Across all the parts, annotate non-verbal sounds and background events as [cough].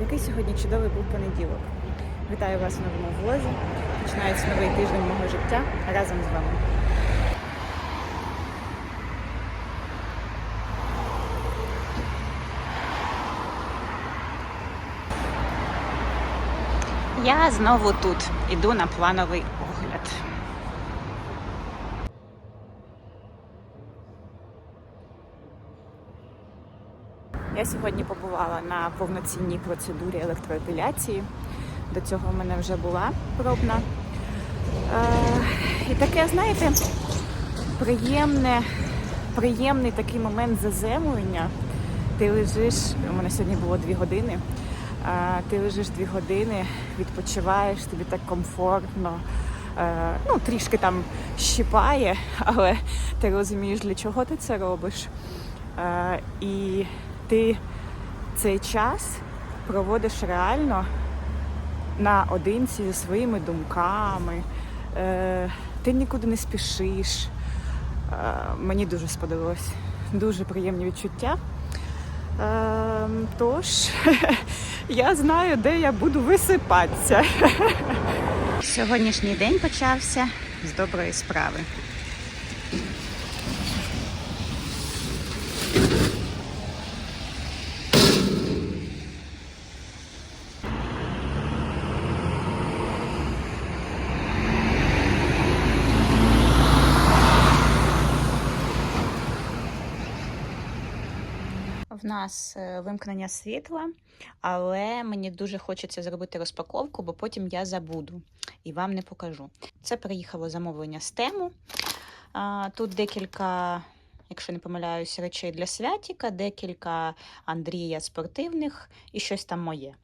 Який сьогодні чудовий був понеділок. Вітаю вас в новому влозі. Починається новий тиждень мого життя разом з вами. Я знову тут іду на плановий огляд. Я сьогодні побувала на повноцінній процедурі електроепіляції. До цього в мене вже була пробна. Е, і таке, знаєте, приємне, приємний такий момент заземлення. Ти лежиш, у мене сьогодні було дві години. е, Ти лежиш дві години, відпочиваєш, тобі так комфортно. Е, Ну, трішки там щипає, але ти розумієш, для чого ти це робиш. І ти цей час проводиш реально наодинці зі своїми думками. Е, Ти нікуди не спішиш. Е, Мені дуже сподобалось. Дуже приємні відчуття. Е, Тож [laughs] я знаю, де я буду висипатися. Сьогоднішній день почався з доброї справи. В нас е, вимкнення світла, але мені дуже хочеться зробити розпаковку, бо потім я забуду і вам не покажу. Це приїхало замовлення з тему. Тут декілька, якщо не помиляюсь, речей для святіка, декілька Андрія спортивних і щось там моє.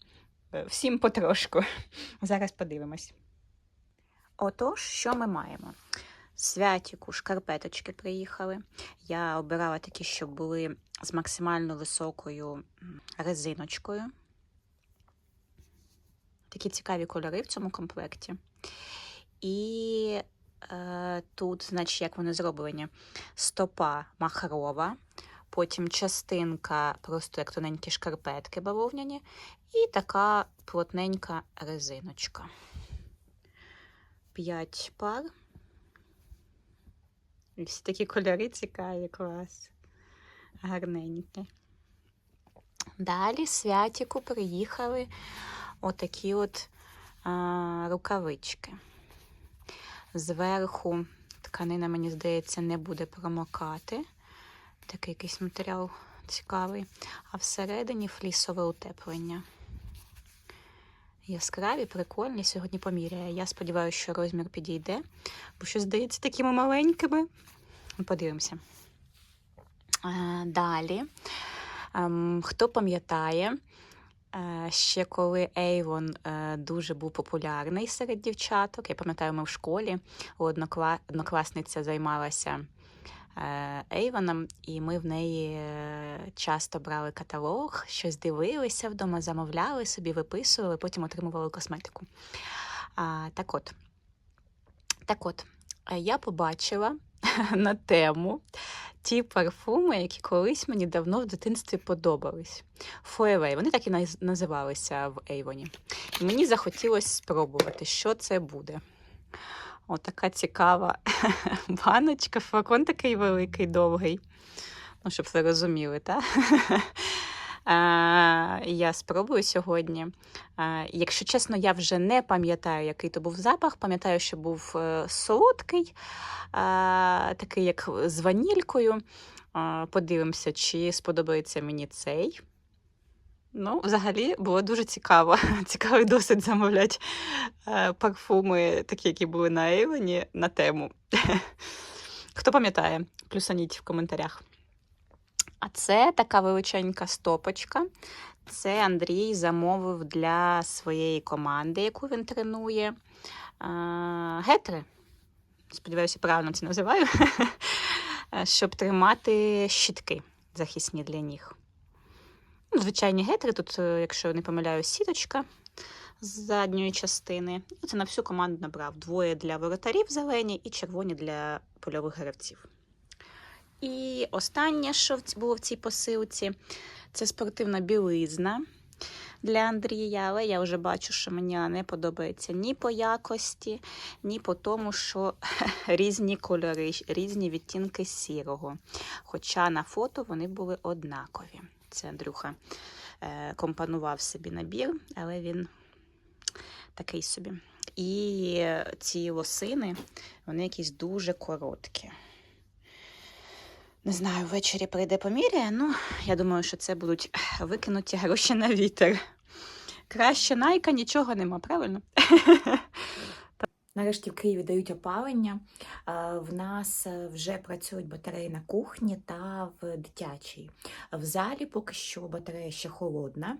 Е, Всім потрошку. [laughs] Зараз подивимось. Отож, що ми маємо? Святіку шкарпеточки приїхали. Я обирала такі, щоб були з максимально високою резиночкою. Такі цікаві кольори в цьому комплекті. І е, тут, значить, як вони зроблені, стопа махрова, потім частинка, просто як тоненькі шкарпетки бавовняні, і така плотненька резиночка. П'ять пар. І всі такі кольори цікаві, клас. Гарненькі. Далі святіку приїхали отакі от а, рукавички. Зверху тканина, мені здається, не буде промокати. Такий якийсь матеріал цікавий. А всередині флісове утеплення. Яскраві, прикольні. Сьогодні поміряє. Я сподіваюся, що розмір підійде, бо що здається такими маленькими. Подивимося. Е, Далі. Ем, Хто пам'ятає, е, ще коли Avon е, дуже був популярний серед дівчаток, я пам'ятаю, ми в школі однокласниця займалася е, Avon, і ми в неї е, часто брали каталог, щось дивилися вдома, замовляли собі, виписували, потім отримували косметику. А, так от, так от, е, я побачила [laughs] на тему ті парфуми, які колись мені давно в дитинстві подобались. Forever. Вони так і називалися в Ейвоні. І мені захотілося спробувати, що це буде. Отака цікава [laughs] баночка, флакон такий великий, довгий. Ну, щоб ви розуміли, так? [laughs] Я спробую сьогодні. Якщо чесно, я вже не пам'ятаю, який то був запах. Пам'ятаю, що був е, солодкий, такий, як з ванількою. Подивимося, чи сподобається мені цей. Ну, взагалі було дуже цікаво. [laughs] Цікавий досить замовляти е, парфуми, такі, які були на Ейвені, на тему. [laughs] Хто пам'ятає, плюсаніть в коментарях. А це така величенька стопочка. Це Андрій замовив для своєї команди, яку він тренує. Гетри. Сподіваюся, правильно це називаю. [laughs] Щоб тримати щітки захисні для ніг. Ну, Звичайні гетри, тут, е, якщо не помиляюсь, сіточка з задньої частини. І це на всю команду набрав. Двоє для воротарів зелені і червоні для польових гравців. І останнє, що було в цій посилці, це спортивна білизна. для Андрія, але я вже бачу, що мені не подобається ні по якості, ні по тому, що [laughs] різні кольори, різні відтінки сірого. Хоча на фото вони були однакові. Це Андрюха е, компонував собі набір, але він такий собі. І ці лосини, вони якісь дуже короткі. Не знаю, ввечері прийде поміряє. Ну, я думаю, що це будуть викинуті гроші на вітер. Краще найка нічого нема, правильно? [laughs] Нарешті в Києві дають опалення. В нас е, вже працюють батареї на кухні та в дитячій. В залі поки що батарея ще холодна.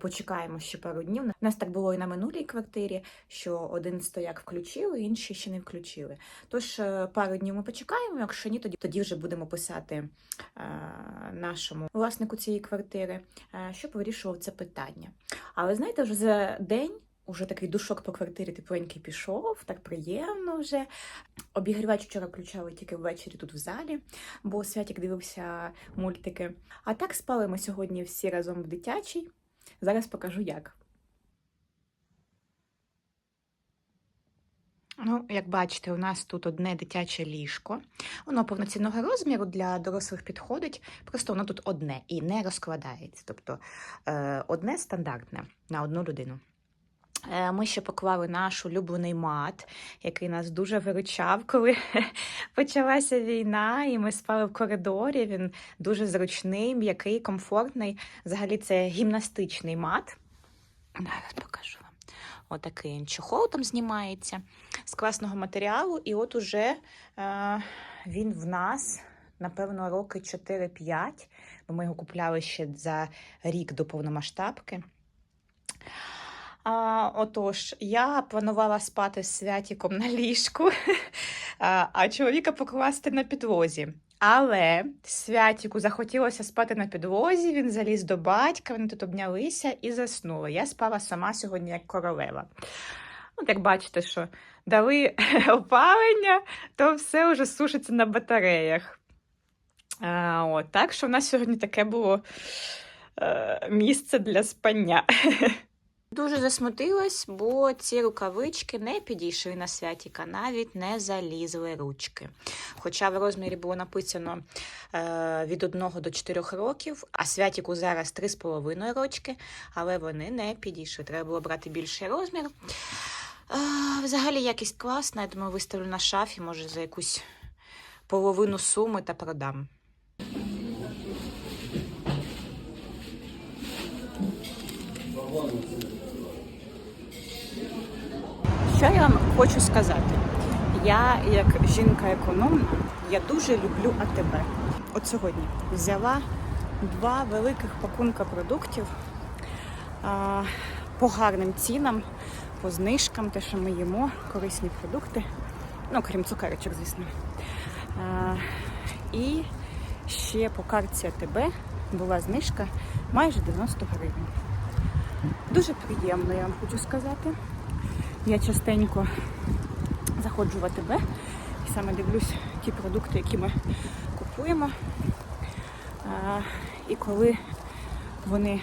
Почекаємо ще пару днів. У нас так було і на минулій квартирі, що один стояк включили, інші ще не включили. Тож е, пару днів ми почекаємо. Якщо ні, тоді тоді вже будемо писати е, нашому власнику цієї квартири, щоб вирішував це питання. Але знаєте, вже за день. Уже такий душок по квартирі тепленький пішов, так приємно вже. Обігрівач вчора включали тільки ввечері тут в залі, бо Святік дивився мультики. А так спали ми сьогодні всі разом в дитячій. Зараз покажу як. Ну, як бачите, у нас тут одне дитяче ліжко. Воно повноцінного розміру для дорослих підходить, просто воно тут одне і не розкладається. Тобто е, одне стандартне на одну людину. Е, Ми ще поклали наш улюблений мат, який нас дуже виручав, коли [laughs] почалася війна, і ми спали в коридорі. Він дуже зручний, м'який, комфортний. Взагалі, це гімнастичний мат. Зараз покажу вам. Отакий чохол там знімається з класного матеріалу. І от уже е, він в нас, напевно, роки 4-5, бо ми його купляли ще за рік до повномасштабки. А, отож, я планувала спати з святіком на ліжку, [laughs] а, чоловіка покласти на підлозі. Але святіку захотілося спати на підлозі, він заліз до батька, вони тут обнялися і заснули. Я спала сама сьогодні як королева. От як бачите, що дали [laughs] опалення, то все вже сушиться на батареях. А, от, так що в нас сьогодні таке було е, місце для спання. [laughs] Дуже засмутилась, бо ці рукавички не підійшли на святіка, навіть не залізли ручки. Хоча в розмірі було написано е, від 1 до 4 років, а святіку зараз 3,5 рочки, але вони не підійшли. Треба було брати більший розмір. Е, взагалі якість класна, я думаю, виставлю на шафі, може, за якусь половину суми та продам. Що я вам хочу сказати? Я, як жінка економна, я дуже люблю АТБ. От сьогодні взяла два великих пакунка продуктів а, по гарним цінам, по знижкам, те, що ми їмо, корисні продукти. Ну, крім цукерочок, звісно. А, і ще по карті АТБ була знижка майже 90 гривень. Дуже приємно, я вам хочу сказати. Я частенько заходжу в АТБ і саме дивлюсь ті продукти, які ми купуємо. А, і коли вони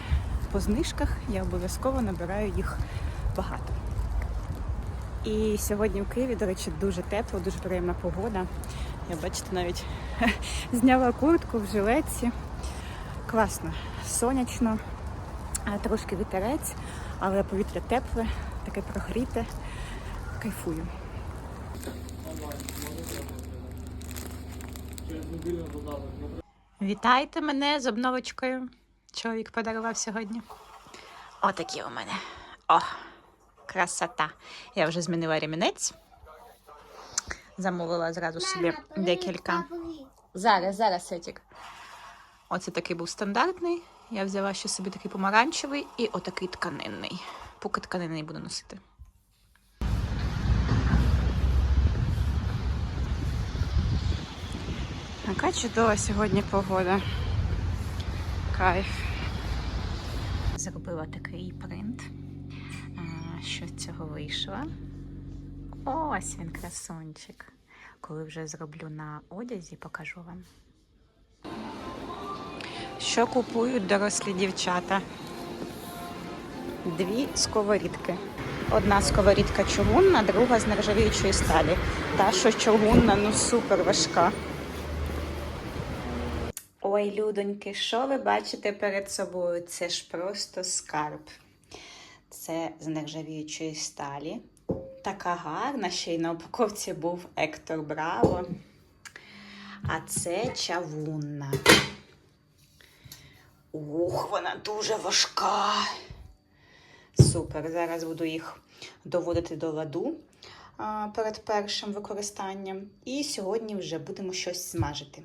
по знижках, я обов'язково набираю їх багато. І сьогодні в Києві, до речі, дуже тепло, дуже приємна погода. Я бачите, навіть [laughs] зняла куртку в жилетці. Класно, сонячно, трошки вітерець, але повітря тепле, таке прогріте. Кайфую. Вітайте мене з обновочкою. Чоловік подарував сьогодні. Отакі у мене. О, красота. Я вже змінила ремінець. Замовила зразу собі декілька. Зараз, зараз, Сетік. Оце такий був стандартний. Я взяла ще собі такий помаранчевий і отакий тканинний. Поки тканинний буду носити. Яка чудова сьогодні погода. Кайф. Зробила такий принт. Що з цього вийшло? Ось він, красунчик. Коли вже зроблю на одязі, покажу вам. Що купують дорослі дівчата? дві сковорідки. Одна сковорідка чугунна, друга з нержавіючої сталі. Та, що чугунна, ну супер важка. Ой, людоньки, що ви бачите перед собою? Це ж просто скарб. Це з нержавіючої сталі. Така гарна, ще й на упаковці був Ектор Браво. А це чавунна. Ух, вона дуже важка. Супер. Зараз буду їх доводити до ладу а, перед першим використанням. І сьогодні вже будемо щось смажити.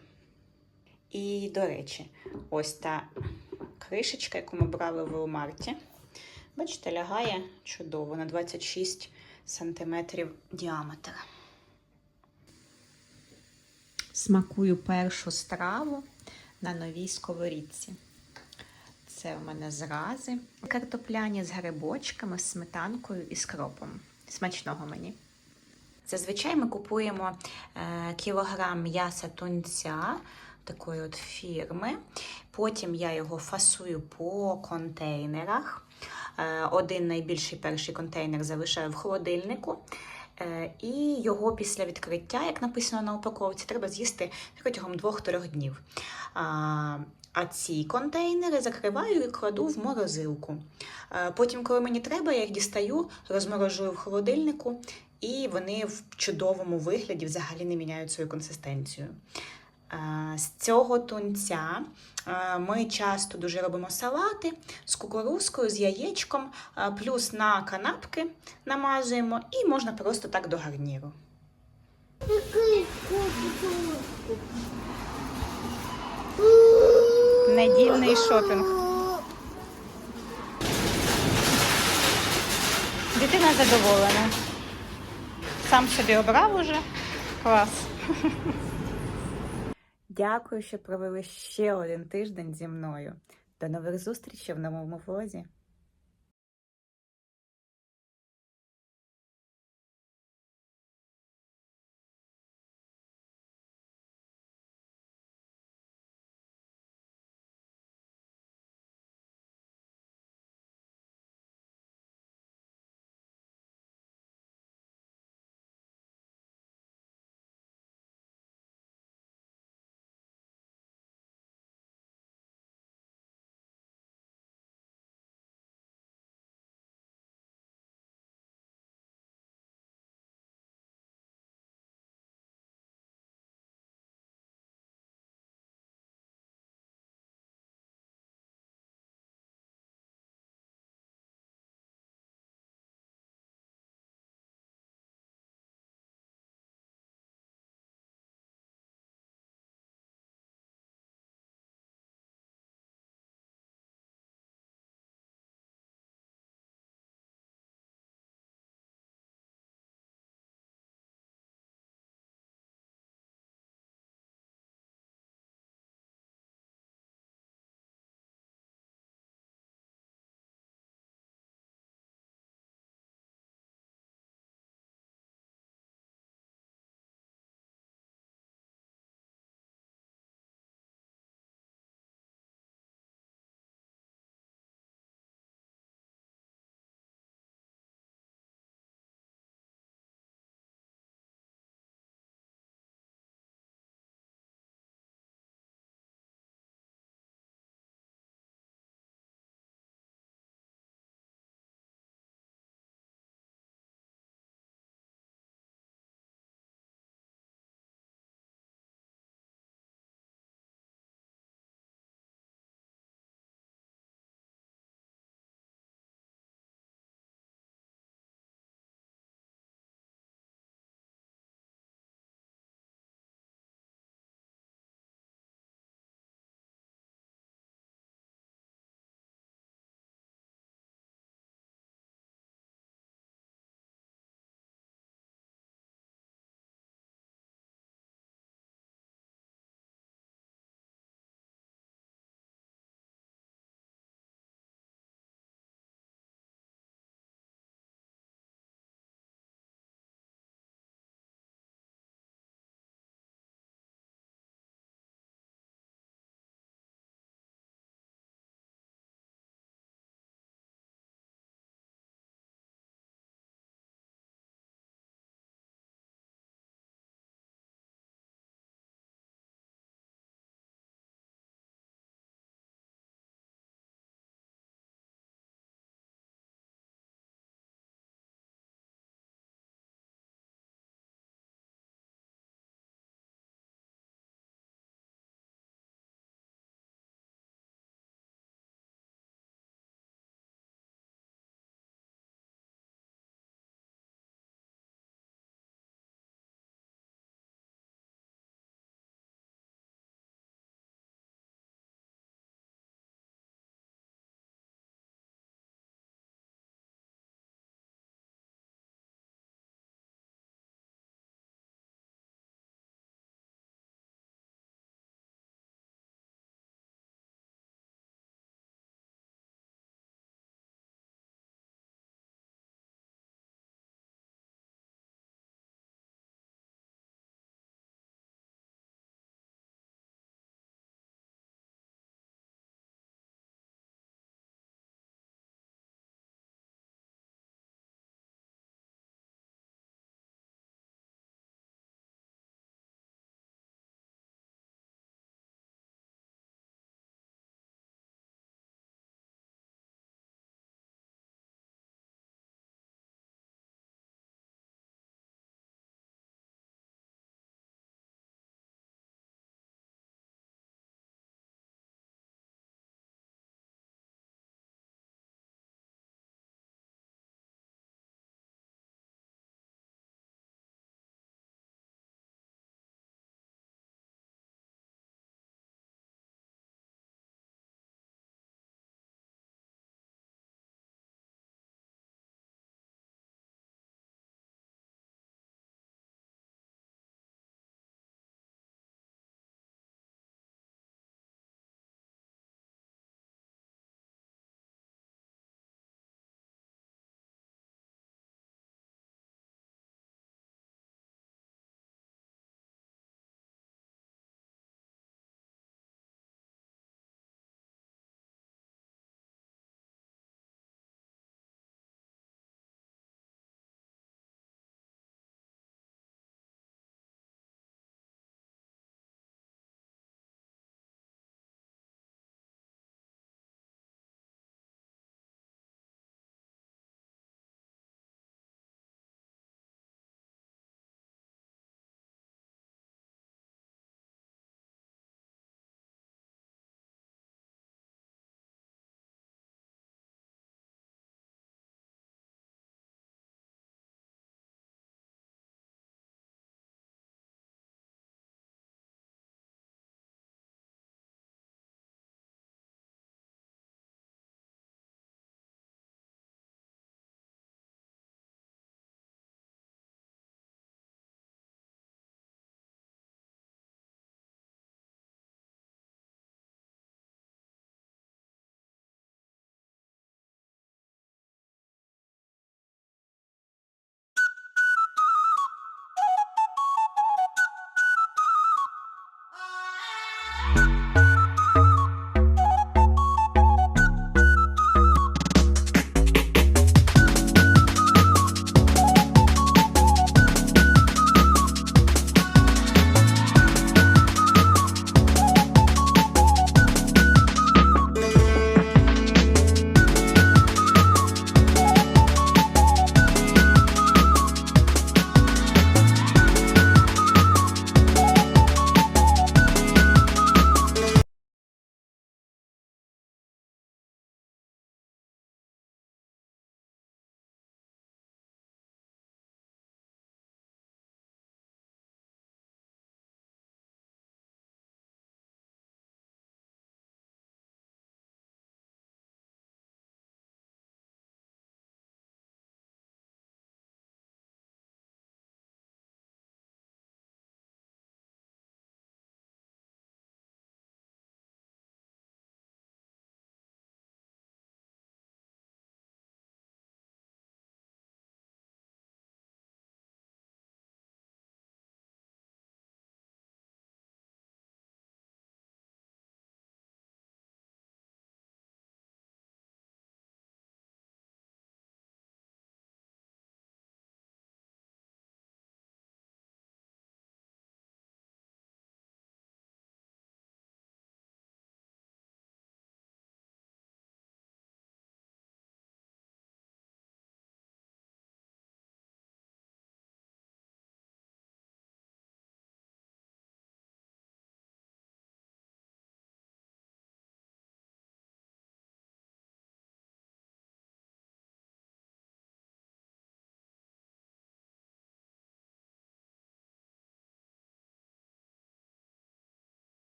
І, до речі, ось та кришечка, яку ми брали в Walmart. Бачите, лягає чудово на 26 сантиметрів діаметр. Смакую першу страву на новій сковорідці. Це у мене зрази. Картопляні з грибочками, з сметанкою і скропом. Смачного мені. Зазвичай ми купуємо е, кілограм м'яса тунця такої от фірми. Потім я його фасую по контейнерах. Е, один найбільший перший контейнер залишаю в холодильнику. Е, І його після відкриття, як написано на упаковці, треба з'їсти протягом 2-3 днів. А, ці контейнери закриваю і кладу в морозилку. Е, Потім, коли мені треба, я їх дістаю, розморожую в холодильнику, і вони в чудовому вигляді взагалі не міняють свою консистенцію. Е, З цього тунця е, ми часто дуже робимо салати з кукурузкою, з яєчком, плюс на канапки намазуємо, і можна просто так до гарніру. Недільний шопінг. Дитина задоволена. Сам собі обрав уже. Клас. Дякую, що провели ще один тиждень зі мною. До нових зустрічей в новому влозі.